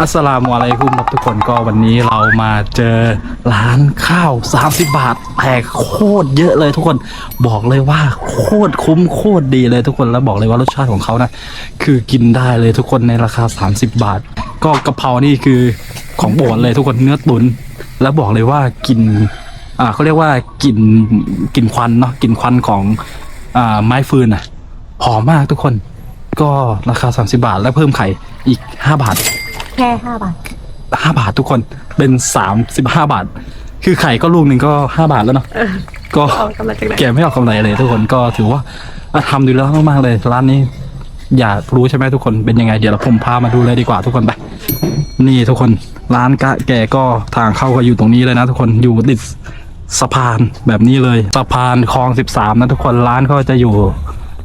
อัสสลามุอะลัยกุมครับทุกคนก็วันนี้เรามาเจอร้านข้าว 30 บาทแต่โคตรเยอะเลยทุกคนบอกเลยว่าโคตรคุ้มโคตรดีเลยทุกคนแล้วบอกเลยว่ารสชาติของเขานะ คือกินได้เลยทุกคนในราคา 30 บาท ก็กะเพรานี่คือของโปรดเลยทุกคนเนื้อตุน แล้วบอกเลยว่ากินอ่าเขาเรียกว่ากลิ่นกลิ่นควันเนาะกลิ่นควันของอ่าไม้ฟืนอะหอมมากทุกคน ก็ราคา 30 บาท แล้วเพิ่มไข่อีก 5 บาท แค่ห้าบาทห้าบาททุกคนเป็นสามสิบห้าบาท คือไข่ก็ลูกหนึ่งก็ห้าบาทแล้วเนาะก็เอากำไรจากไหนแกไม่ออกกำไรเลยทุกคนก็ถือว่าอะทำดีแล้วมากๆเลยร้านนี้ อยากรู้ใช่ไหมทุกคนเป็นยังไง เดี๋ยวเราผมพามาดูเลยดีกว่าทุกคนไปนี่ทุกคนร้านกะแกก็ทางเข้าก็อยู่ตรงนี้เลยนะ ทุกคนอยู่ติดสะพานแบบนี้เลยสะพานคลองสิบสามนะทุกคนร้านก็จะอยู่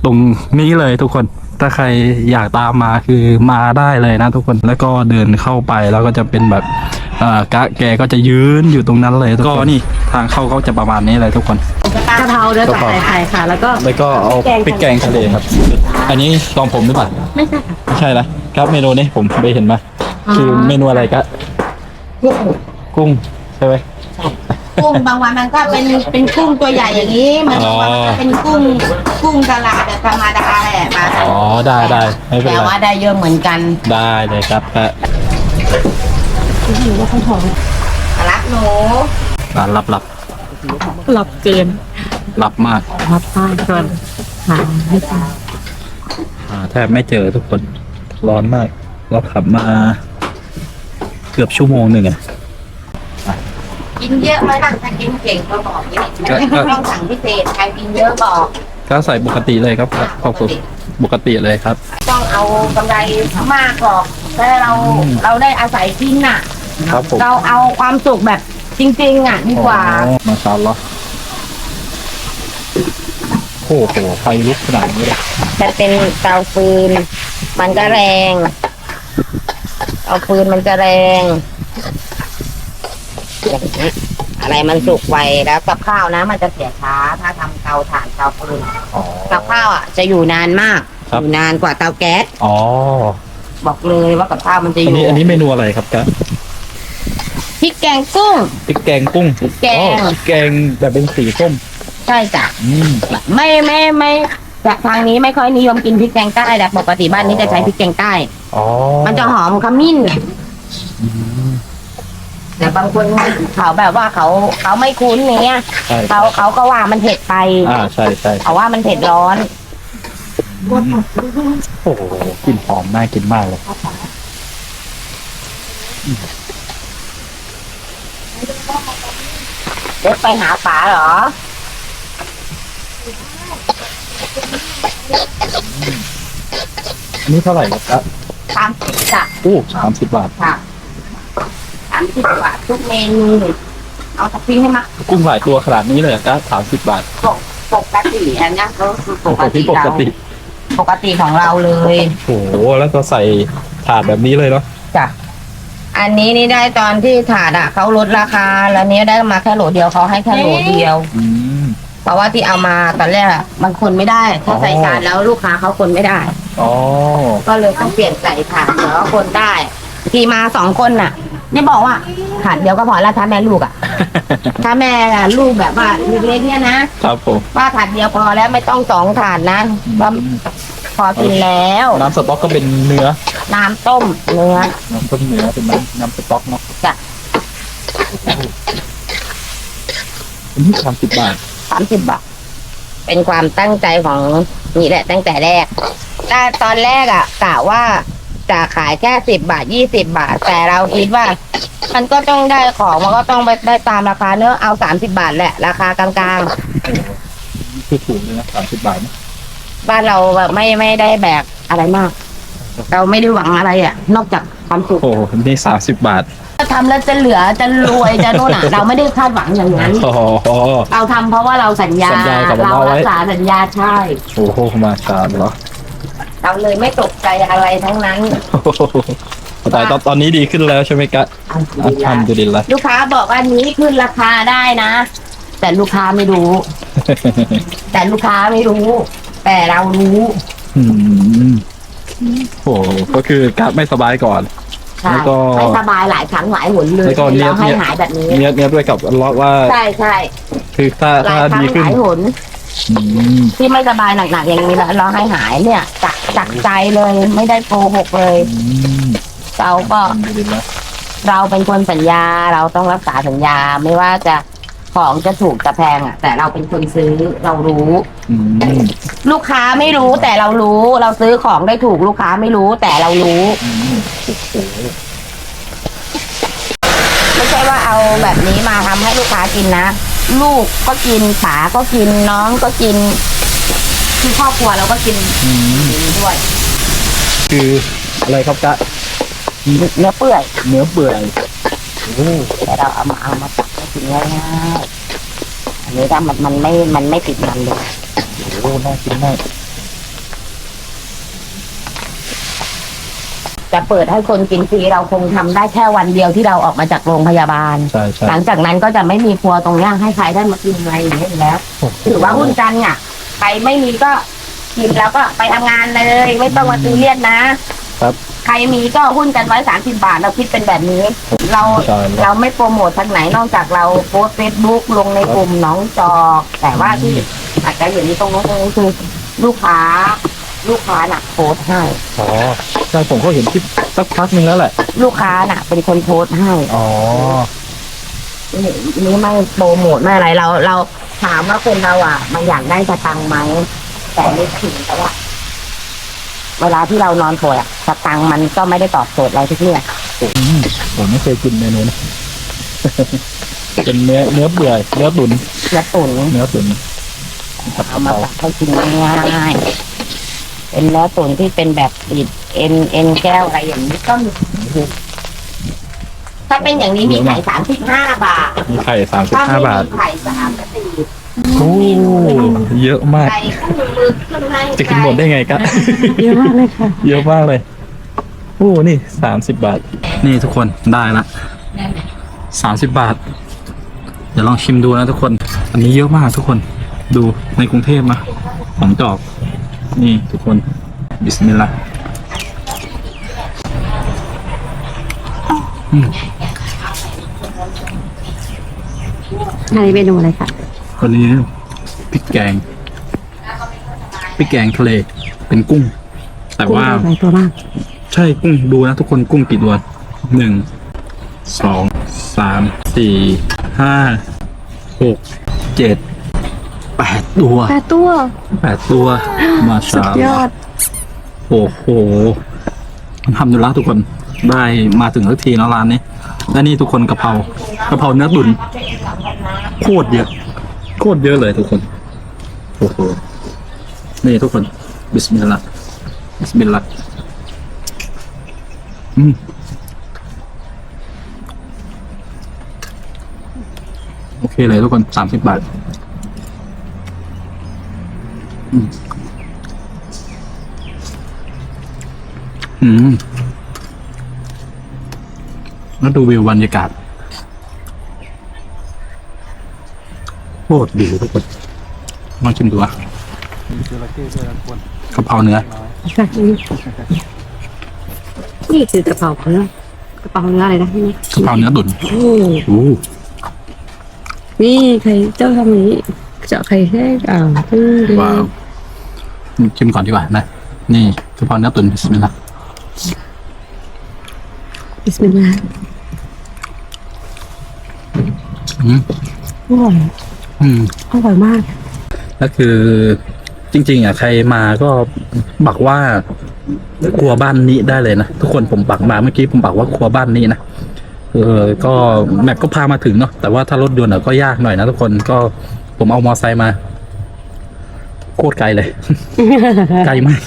ตรงนี้เลยทุกคน ถ้าใครอยากตามมาคือมาได้เลยนะทุกคนแล้วก็เดินเข้าไปแล้วก็จะเป็นแบบเอ่อกะแกก็จะยืนอยู่ตรงนั้นเลยก็นี่ทางเข้าก็จะประมาณนี้เลยทุกคนกะเพราเนื้อสับใส่ไข่ค่ะ แล้วก็แล้วก็เอาแกงพริกแกงทะเลครับ อันนี้ลองผมหรือเปล่าไม่ใช่ค่ะไม่ใช่นะครับเมนูนี้ผมไปเห็นมาอ๋อคือเมนูอะไรกะกุ้งกุ้งใช่ไหม กุ้งบางวันมันก็เป็นเป็นกุ้งตัวใหญ่อย่างนี้ มันบางวันมันก็เป็นกุ้งกุ้งตลาดแบบธรรมดาแหละมาอ๋อได้ได้ไม่เป็นแต่ไรว่าได้เยอะเหมือนกันได้เลยครับกะรักหนูร้านลับลับหลับเกินลับมากรับผ้าก่อนหาไม่เจออ่าแทบไม่เจอทุกคนร้อนมากเราขับมา เกือบชั่วโมงหนึ่งอะ กินเยอะไหมล่ะถ้ากินเก่งก็บอกนี่ก็ก็ไม่ต้องสั่งพิเศษใครกินเยอะบอกก็ใส่ปกติเลยครับขอบคุณปกติเลยครับ ต้องเอากำไรมากหรอกถ้าเราอืมเราได้อาศัยกินน่ะ ครับผมเราเอาความสุขแบบจริง ๆ อะ ดีกว่าอ๋อมาซาลอโอ้โหไฟลุกขนาดนี้เลยจะเป็นเตาฟืน มันก็แรงเตาฟืนมันจะแรง อย่างนี้อะไรมันสุกไวแล้วกับข้าวนะ มันจะเสียช้าถ้าทำเตาถ่านเตาฟืนอ๋อ กับข้าวอะจะอยู่นานมากครับ อยู่นานกว่าเตาแก๊สอ๋อบอกเลยว่ากับข้าวมันจะออันยู่นี้อันนี้เมนูอะไรครับกะพริกแกงกุ้ง พริกแกงกุ้งพริกแกง อ๋อพริกแกงแบบเป็นสีส้ม ใช่จ้ะอืม ไม่ไม่ไม่จากทางนี้ไม่ค่อยนิยมกินพริกแกงใต้แต่ปกติบ้านนี้จะใช้พริกแกงใต้ อ๋อมันจะหอมขมิ้น แต่บางคนเขาแบบว่าเขาเขาไม่คุ้นอย่างเงี้ยใช่เขาเขาก็ว่ามันเผ็ดไปอ่าใช่ใช่เขาว่ามันเผ็ดร้อน โอ้โหกลิ่นหอมน่ากินมากเลยเด็กไปหาป๋าเหรอ อันนี้เท่าไหร่ครับกะสามสิบจ้ะโอ้สามสิบบาท ค่ะสามสิบบาททุกเมนู เอาทัพพีให้มากุ้งหลายตัวขนาดนี้เลยเหรอกะสามสิบบาทปกปกติอันเนี้ยก็คือปโอ้โหกติที่ปเรากติปกติของเราเลย โอ้โหแล้วก็ใส่ถาดแบบนี้เลยเนาะจ้ะ อันนี้นี่ได้ตอนที่ถาดอะเขาลดราคา แล้วเนี้ยได้มาแค่โหลเดียวเขาให้แค่โหลเดียว อืม เพราะว่าที่เอามาตอนแรกอะมันคนไม่ได้ ถ้าใส่ถาดแล้วลูกค้าเขาคนไม่ได้ อ๋อก็เลยต้องเปลี่ยนใส่ถาดแล้วก็คนได้ ที่มาสองคนน่ะ นี่บอกว่าถาดเดียวก็พอแล้วถ้าแม่ลูกอะ ถ้าแม่อะลูกแบบว่าเล็กๆเนี่ยนะครับผมว่าถาดเดียวพอแล้วไม่ต้องสองถาดนะว่าพอกินแล้ว น้ำสต๊อกก็เป็นเนื้อ น้ำต้มเนื้อ น้ำต้มเนื้อเป็นน้ำน้ำสต๊อกเนาะจ้ะอันนี้สามสิบบาทสามสิบบาท เป็นความตั้งใจของนี่แหละตั้งแต่แรกแต่ตอนแรกอะกะว่า จะขายแค่สิบบาทยี่สิบบาท แต่เราคิดว่า มันก็ต้องได้ของมันก็ต้องไปได้ตามราคาเนื้อะเอาสามสิบาทแหละ ราคากลางคือถูกเลยนะสามสิบบาทนะๆ บ้านเราแบบไม่ไม่ได้แบกอะไรมาก เราไม่ได้หวังอะไรอะ นอกจากความสุขโอ้โหนี่สามสิบบาททำแล้วจะเหลือจะรวยจะนู่นอะ เราไม่ได้คาดหวังอย่างนั้น โอ้โห เราทำเพราะว่าเราสัญญา สัญญากับเราเราไว้ รักษาสัญญาใช่ โอ้โหมาชาเหรอ เราเลยไม่ตกใจอะไรทั้งนั้นโอ้โหแต่ตอนตอนนี้ดีขึ้นแล้วใช่ไหมกะอัลฮัมดุลิลละลูกค้าบอกว่านี้ขึ้นราคาได้นะ แต่ลูกค้าไม่รู้ แต่ลูกค้าไม่รู้ แต่เรารู้อืมโอ้โหก็คือกะไม่สบายก่อนใช่แล้วก็ไม่สบายหลายครั้งหลายหนเลยแล้วก็เนียเราให้เนียหายแบบนี้เนี้ยเนี้ยด้วยกับล็อกว่าใช่ใช่คือถ้าหลาถ้ายครั้ดีงขึ้หนลายหนอืม ที่ไม่สบายหนักๆอย่างนี้แล้วเราให้หายเนี่ยจากจากใจเลยไม่ได้โกหกเลยอืมเราก็ดีแล้วเราเป็นคนสัญญาเราต้องรักษาสัญญาไม่ว่าจะของจะถูกจะแพงอะ แต่เราเป็นคนซื้อเรารู้อืมลูกค้าไม่รู้แต่เรารู้ เราซื้อของได้ถูกลูกค้าไม่รู้ แต่เรารู้อืมไม่ใช่ว่าเอาแบบนี้มาทำให้ลูกค้ากินนะ ลูกก็กินป๋าก็กินน้องก็กิน คือครอบครัวเราก็กินอืมด้วย คืออะไรครับกะเนื้อเปื่อยเนื้อเปื่อยโอ้แต่เราเอามาเอามาตักให้กินง่ายๆอันนี้ถ้ามันมันไม่มันไม่ติดมันเลยโหน่ากินมาก จะเปิดให้คนกินฟรีเราคงทำได้แค่วันเดียวที่เราออกมาจากโรงพยาบาล ใช่ใช่หลังจากนั้นก็จะไม่มีครัวตรงเนี้ยให้ใครได้มากินอะไรอย่างเงี้ยอีกแล้ว ถือว่าหุ้นกันอะใครไม่มีก็กินแล้วก็ไปทำงานเลย ไม่ต้องมาซื้อเลียดนะ ครับ ใครมีก็หุ้นกันไว้สามสิบาทเราคิดเป็นแบบนี้ เราใช่เราไม่โปรโมททางไหนนอกจากเราโพสเฟซบุ๊กลงในกลุ่มน้องจอก แต่ว่าที่อาจจะเห็นตรงนู้นตรงนี้คือลูกค้า ลูกค้าน่ะโพสต์ให้ อ๋อ ใช่ผมก็เห็นคลิปสักพักหนึงแล้วแหละ ลูกค้าน่ะ เป็นคนโพสต์ให้อ๋อ นี่นี่ไม่โปรโมทไม่อะไรเรา เราถามว่าคนเราอะ มันอยากได้สตังค์ไหมแต่ไม่ถึงแต่ว่าเวลาที่เรานอนป่วยอะสตังค์มันก็ไม่ได้ตอบโจทย์เราทุกเรื่องอืมผมไม่เคยกินเมนูนะ เป็นเนื้อเนื้อเปื่อยเนื้อตุ๋นเนื้อตุ๋นเนื้อตุ๋นผัดเอากะมาเพรา ตักให้กินง่ายๆเป็นเนื้อตุ๋นที่เป็นแบบติด เอ็นเอ็นแก้วอะไรอย่างนี้ก็มีถ้าเป็นอย่างนี้มีไข่สามสิบห้าบาทมีไข่สามสิบถ้าห้าไม่บาทมีไข่สามสิบโอ้เยอะมาก ไข่ครึ่งมือครึ่งให้จะกินหมดได้ไงกะ เยอะมากเลยค่ะ เยอะมากเลย โอ้ นี่สามสิบบาท นี่ทุกคนได้ละสามสิบบาท เดี๋ยวลองชิมดูนะทุกคน อันนี้เยอะมากทุกคน ดูในกรุงเทพนะของจอก นี่ทุกคน บิสมิลลาห์ อืมอันนี้เมนูอะไรคะวันนี้พริกแกงพริกแกงทะเลเป็นกุ้ง แต่ว่าหลายตัวมาก ใช่กุ้งดูนะทุกคนกุ้งกี่ตัวหนึ่งสองสามสี่ห้าหกเจ็ดแปดตัวแปดตัวแปดตัว มาสุชาดยอด โอ้โหทำดูแล้วทุกคน ได้มาถึงสักทีแล้วร้านนี้และนี่ทุกคนกะเพรากะเพราเนื้อตุ๋นโคตรเยอะโคตรเยอะเลยทุกคนโอ้โหนี่ทุกคนบิสมิลลาห์บิสมิลลาห์อืมโอเคเลยทุกคนสามสิบบาทอืมอืม แล้วดูวิวบรรยากาศโคตรดีทุกคนลองชิมดูอะกะเพราเนื้อค่ะนี่คือกระเพราเนื้อกระเพราเนื้ออะไรนะนี่กะเพราเนื้อตุ๋นโอ้โอ้นี่ใครเจ้าทำอย่างนี้เจาะไข่แห้งอ่าวตึ้งดีว้าวชิมก่อนดีกว่านะ นี่กะเพราเนื้อตุ๋นบิสมิลลาห์ บิสมิลลาห์อืมอร่อยอืม อร่อยมากแล้วคือจริง ๆ อะ ใครมาก็บอกว่าครัวบ้านนี้ได้เลยนะ ทุกคนผมปักมาเมื่อกี้ผมปักว่าครัวบ้านนี้นะเออก็แมปก็พามาถึงเนาะแต่ว่าถ้ารถยนต์อะก็ยากหน่อยนะทุกคนก็ผมเอามอไซค์มา โคตรไกลเลย ไกลมาก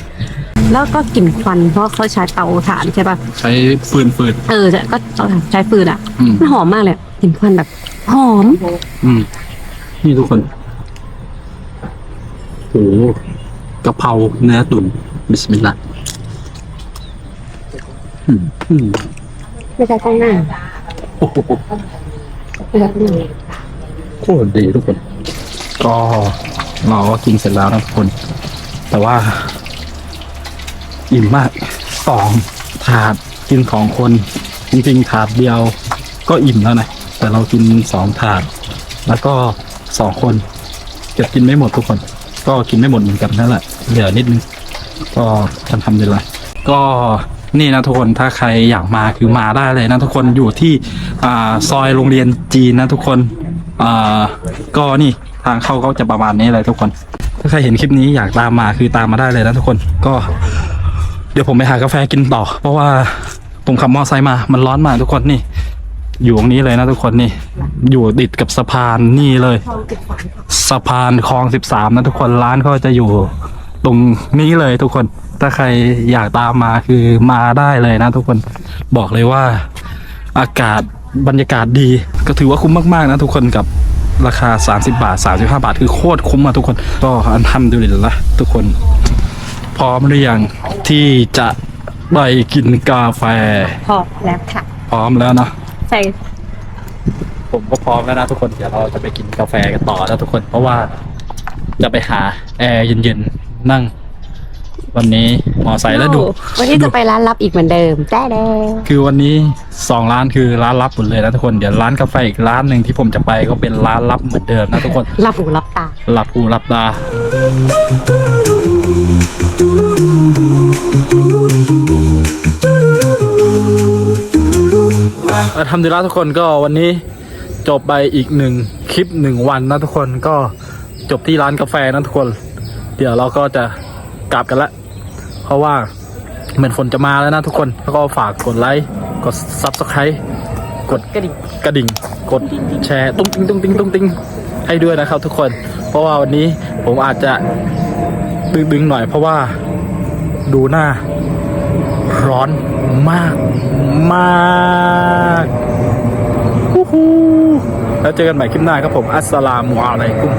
แล้วก็กลิ่นควันเพราะเขาใช้เตาถ่านใช่ป่ะใช้ฟืนฟืน เออแต่ก็เตาถ่านใช้ฟืนอะอืม มันหอมมากเลยกลิ่นควันแบบ หอม อืม นี่ทุกคนโอ้โหกะเพราเนื้อตุ๋นบิสมิลลาห์อืมอืมไม่ใช่กล้องหน้าโอ้โหไม่ใช่กล้องหน้าโคตรดีทุกคน ก็เราก็กินเสร็จแล้วนะทุกคน แต่ว่า อิ่มมากสองถาดกินสองคน จริงๆถาดเดียวก็อิ่มแล้วนะ แต่เรากินสองถาด แล้วก็สองคนเก็บกินไม่หมดทุกคน ก็กินไม่หมดเหมือนกันนั่นแหละเหลือนิดนึงก็ทำทำดีละก็นี่นะทุกคนถ้าใครอยากมาคือมาได้เลยนะทุกคนอยู่ที่อ่าซอยโรงเรียนจีนนะทุกคนอ่าก็นี่ทางเข้าก็จะประมาณนี้เลยทุกคน ถ้าใครเห็นคลิปนี้อยากตามมาคือตามมาได้เลยนะทุกคนก็ เดี๋ยวผมไปหากาแฟกินต่อ เพราะว่าผมขับมอไซค์มา มันร้อนมากทุกคนนี่ อยู่ตรงนี้เลยนะทุกคนนี่ อยู่ติดกับสะพานนี่เลย สะพานคลองสิบสามนะทุกคนร้านก็จะอยู่ ตรงนี้เลยทุกคน ถ้าใครอยากตามมาคือมาได้เลยนะทุกคน บอกเลยว่าอากาศบรรยากาศดี ก็ถือว่าคุ้มมากๆนะทุกคนกับราคา 30 บาท 35 บาท คือโคตรคุ้มอะทุกคน ก็อันทำดูดิละทุกคน ร้อมหรือยังที่จะไปกินกาแฟ พอแล้วค่ะ พร้อมแล้วเนาะใส่ผมก็พร้อมแล้วนะทุกคนเดี๋ยวเราจะไปกินกาแฟกันต่อนะทุกคนเพราะว่าจะไปหาแอร์เย็นๆนั่ง วันนี้มอไซค์แล้วดู วันนี้จะไปร้านลับอีกเหมือนเดิมได้แล้วคือวันนี้สองร้านคือร้านลับหมดเลยนะทุกคนเดี๋ยวร้านกาแฟอีกร้านหนึ่งที่ผมจะไปก็เป็นร้านลับเหมือนเดิมนะทุกคนรับหูรับตาหลับหูหลับตา ทำดีแล้วทุกคนก็วันนี้จบไปอีกหนึ่งคลิปหนึ่งวันนะทุกคนก็จบที่ร้านกาแฟนะทุกคน เดี๋ยวเราก็จะกลับกันละ เพราะว่าเหมือนฝนจะมาแล้วนะทุกคนแล้วก็ฝากกดไลค์กด subscribe กดกระดิ่งกระดิ่ง กดแชร์ตุ้งติ้งตุ้งติ้งตุ้งติ้งให้ด้วยนะครับทุกคน เพราะว่าวันนี้ผมอาจจะ ดึงๆหน่อยเพราะว่าดูหน้า ร้อนมากมากแล้วเจอกันใหม่คลิปหน้าครับผม อัสสลามุอะลัยกุม